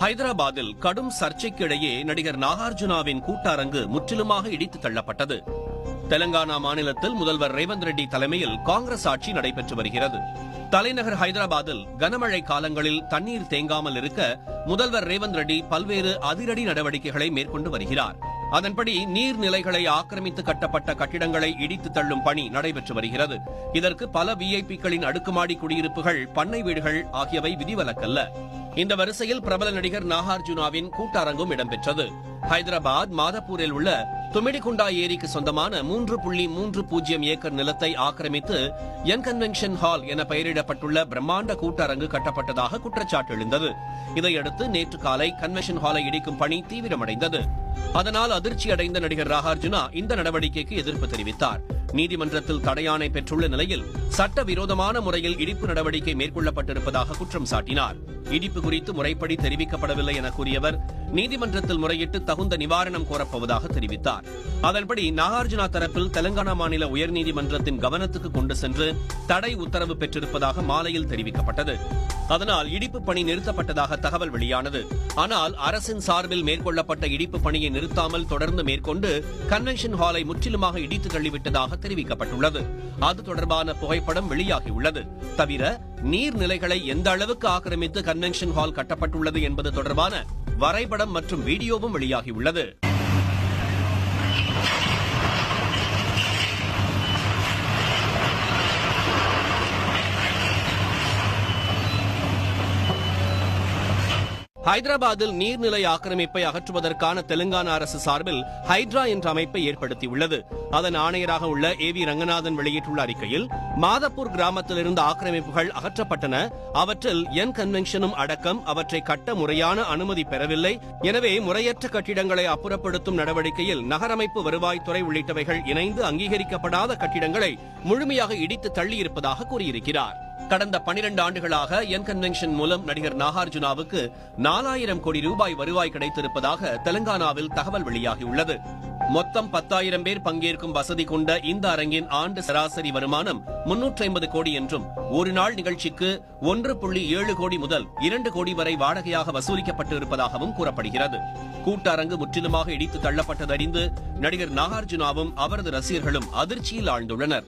ஹைதராபாத்தில் கடும் சர்ச்சைக்கிடையே நடிகர் நாகார்ஜுனாவின் கூட்டரங்கு முற்றிலுமாக இடித்து தள்ளப்பட்டது. தெலங்கானா மாநிலத்தில் முதல்வர் ரேவந்த் ரெட்டி தலைமையில் காங்கிரஸ் ஆட்சி நடைபெற்று வருகிறது. தலைநகர் ஹைதராபாத்தில் கனமழை காலங்களில் தண்ணீர் தேங்காமல் இருக்க முதல்வர் ரேவந்த் ரெட்டி பல்வேறு அதிரடி நடவடிக்கைகளை மேற்கொண்டு வருகிறார். அதன்படி நீர்நிலைகளை ஆக்கிரமித்து கட்டப்பட்ட கட்டிடங்களை இடித்து தள்ளும் பணி நடைபெற்று வருகிறது. இதற்கு பல விஐபிக்களின் அடுக்குமாடி குடியிருப்புகள் பண்ணை வீடுகள் ஆகியவை விதிவிலக்கல்ல. இந்த வரிசையில் பிரபல நடிகர் நாகார்ஜுனாவின் கூட்டரங்கும் இடம்பெற்றது. ஹைதராபாத் மாதப்பூரில் உள்ள துமிடிகுண்டா ஏரிக்கு சொந்தமான மூன்று புள்ளி மூன்று பூஜ்ஜியம் ஏக்கர் நிலத்தை ஆக்கிரமித்து என் கன்வென்ஷன் ஹால் என பெயரிடப்பட்டுள்ள பிரம்மாண்ட கூட்டரங்கு கட்டப்பட்டதாக குற்றச்சாட்டு எழுந்தது. இதையடுத்து நேற்று காலை கன்வென்ஷன் ஹாலை இடிக்கும் பணி தீவிரமடைந்தது. அதனால் அதிர்ச்சி அடைந்த நடிகர் ராகார்ஜுனா இந்த நடவடிக்கைக்கு எதிர்ப்பு தெரிவித்தார். நீதிமன்றத்தில் தடையாணை பெற்றுள்ள நிலையில் சட்டவிரோதமான முறையில் இடிப்பு நடவடிக்கை மேற்கொள்ளப்பட்டிருப்பதாக குற்றம் சாட்டினார். இடிப்பு குறித்து முறைப்படி தெரிவிக்கப்படவில்லை என கூறியவர் நீதிமன்றத்தில் முறையிட்டு தகுந்த நிவாரணம் கோரப்போவதாக தெரிவித்தார். அதன்படி நாகார்ஜுனா தரப்பில் தெலங்கானா மாநில உயர்நீதிமன்றத்தின் கவனத்துக்கு கொண்டு சென்று தடை உத்தரவு பெற்றிருப்பதாக மாலையில் தெரிவிக்கப்பட்டது. அதனால் இடிப்பு பணி நிறுத்தப்பட்டதாக தகவல் வெளியானது. ஆனால் அரசின் சார்பில் மேற்கொள்ளப்பட்ட இடிப்பு பணியை நிறுத்தாமல் தொடர்ந்து மேற்கொண்டு கன்வென்ஷன் ஹாலை முற்றிலுமாக இடித்து தள்ளிவிட்டதாக தெரிவிக்கப்பட்டுள்ளது. அது தொடர்பான புகைப்படம் வெளியாகியுள்ளது. தவிர நீர்நிலைகளை எந்த அளவுக்கு ஆக்கிரமித்து கன்வென்ஷன் ஹால் கட்டப்பட்டுள்ளது என்பது தொடர்பான வரைபடம் மற்றும் வீடியோவும் வெளியாகியுள்ளது. ஹைதராபாத்தில் நீர்நிலை ஆக்கிரமிப்பை அகற்றுவதற்கான தெலுங்கானா அரசு சார்பில் ஹைட்ரா என்ற அமைப்பை ஏற்படுத்தியுள்ளது. அதன் ஆணையராக உள்ள ஏ வி ரங்கநாதன் வெளியிட்டுள்ள அறிக்கையில் மாதப்பூர் கிராமத்திலிருந்து ஆக்கிரமிப்புகள் அகற்றப்பட்டன. அவற்றில் என் கன்வென்ஷனும் அடக்கம் அவற்றை கட்ட முறையான அனுமதி பெறவில்லை. எனவே முறையற்ற கட்டிடங்களை அப்புறப்படுத்தும் நடவடிக்கையில் நகரமைப்பு வருவாய்த்துறை உள்ளிட்டவைகள் இணைந்து அங்கீகரிக்கப்படாத கட்டிடங்களை முழுமையாக இடித்து தள்ளியிருப்பதாக கூறியிருக்கிறார். கடந்த 12 ஆண்டுகளாக என் கன்வென்ஷன் மூலம் நடிகர் நாகார்ஜுனாவுக்கு நாலாயிரம் கோடி ரூபாய் வருவாய் கிடைத்திருப்பதாக தெலங்கானாவில் தகவல் வெளியாகியுள்ளது. மொத்தம் பத்தாயிரம் பேர் பங்கேற்கும் வசதி கொண்ட இந்த அரங்கின் ஆண்டு சராசரி வருமானம் முன்னூற்றி ஐம்பது கோடி என்றும் ஒரு நாள் நிகழ்ச்சிக்கு ஒன்று புள்ளி ஏழு கோடி முதல் இரண்டு கோடி வரை வாடகையாக வசூலிக்கப்பட்டு இருப்பதாகவும் கூறப்படுகிறது. கூட்டரங்கு முற்றிலுமாக இடித்து தள்ளப்பட்டதறிந்து நடிகர் நாகார்ஜுனாவும் அவரது ரசிகர்களும் அதிர்ச்சியில் ஆழ்ந்துள்ளனர்.